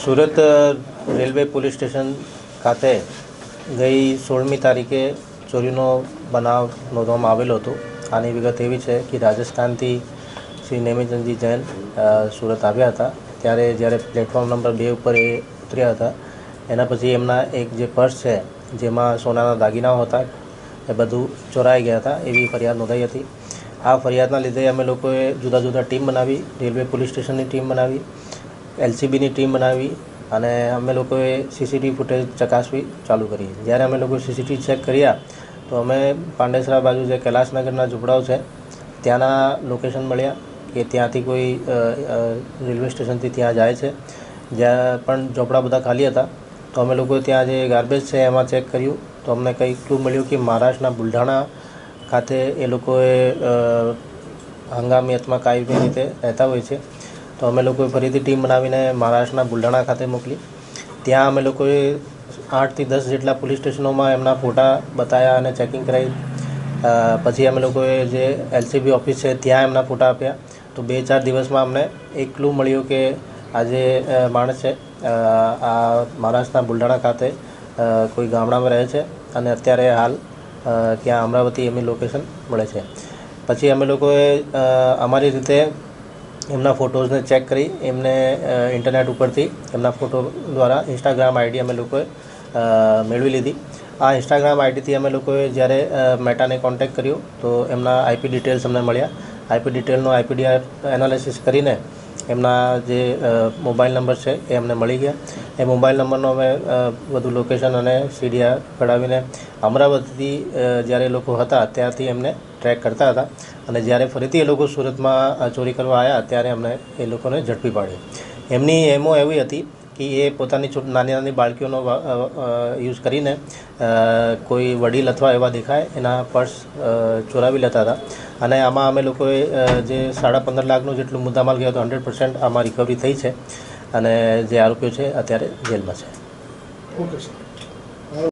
Surat railway police station ખાતે ગઈ સોળમી તારીખે ચોરીનો બનાવ નોંધવામાં આવેલો હતો. આની વિગત એવી છે કે રાજસ્થાનથી શ્રી નેમિચંદજી જૈન સુરત આવ્યા હતા. ત્યારે જ્યારે પ્લેટફોર્મ નંબર બે ઉપર એ ઉતર્યા હતા, એના પછી એમના એક જે પર્સ છે, જેમાં સોનાના દાગીનાઓ હતા, એ બધું ચોરાઈ ગયા હતા, એવી ફરિયાદ નોંધાઈ હતી. આ ફરિયાદના લીધે અમે લોકોએ જુદા જુદા ટીમ બનાવી, રેલવે પોલીસ સ્ટેશનની ટીમ બનાવી એલસીબીની ટીમ બનાવી અને અમે લોકોએ સીસીટીવી ફૂટેજ ચકાસવી ચાલુ કરી. જ્યારે અમે લોકો સીસીટીવી ચેક કર્યા, તો અમે પાંડેસરા બાજુ જે કૈલાસનગરના ઝૂંપડાઓ છે, ત્યાંના લોકેશન મળ્યા કે ત્યાંથી કોઈ રેલવે સ્ટેશનથી ત્યાં જાય છે. જ્યાં પણ ઝોપડા બધા ખાલી હતા, તો અમે લોકો ત્યાં જે ગાર્બેજ છે એમાં ચેક કર્યું. તો અમને કંઈ ક્લુ મળ્યું કે મહારાષ્ટ્રના બુલઢાણા ખાતે એ લોકોએ હંગામી અથવા કાયમી રીતે રહેતા હોય છે. તો અમે લોકોએ ફરીથી ટીમ બનાવીને મહારાષ્ટ્રના બુલઢાણા ખાતે મોકલી. ત્યાં અમે લોકોએ આઠથી દસ જેટલા પોલીસ સ્ટેશનોમાં એમના ફોટા બતાવ્યા અને ચેકિંગ કરાવી પછી અમે લોકોએ જે એલસીબી ઓફિસ છે ત્યાં એમના ફોટા આપ્યા. તો બે ચાર દિવસમાં અમને એક ક્લુ મળ્યું કે આ જે માણસ છે આ મહારાષ્ટ્રના બુલઢાણા ખાતે કોઈ ગામડામાં રહે છે અને અત્યારે હાલ ક્યાં અમરાવતી એમની લોકેશન મળે છે. પછી અમે લોકોએ અમારી રીતે એમના ફોટોઝને ચેક કરી એમને ઇન્ટરનેટ ઉપરથી એમના ફોટો દ્વારા ઇન્સ્ટાગ્રામ આઈડી અમે લોકોએ મેળવી લીધી. આ ઇન્સ્ટાગ્રામ આઈડીથી અમે લોકોએ જ્યારે મેટાને કોન્ટેક કર્યો, તો એમના આઈપી ડિટેલ્સ અમને મળ્યા. આઈપી ડિટેલનો આઈપીડી એનાલિસિસ કરીને એમના જે મોબાઈલ નંબર છે એ અમને મળી ગયા. એ મોબાઈલ નંબરનો અમે બધું લોકેશન અને સીડીઆર કઢાવીને અમરાવતીથી જ્યારે લોકો હતા ત્યાંથી એમને ટ્રેક કરતા હતા અને જ્યારે ફરીથી એ લોકો સુરતમાં ચોરી કરવા આવ્યા ત્યારે અમને એ લોકોને ઝડપી પાડ્યો. એમની એમો એવી હતી કે એ પોતાની નાની નાની બાળકીઓનો યુઝ કરીને કોઈ વડીલ અથવા એવા દેખાય એના પર્સ ચોરાવી લેતા હતા. અને આમાં અમે લોકોએ જે સાડા પંદર લાખનું જેટલું મુદ્દામાલ ગયો હતો, હંડ્રેડ પર્સન્ટ આમાં રિકવરી થઈ છે અને જે આરોપીઓ છે અત્યારે જેલમાં છે. Okay, sir.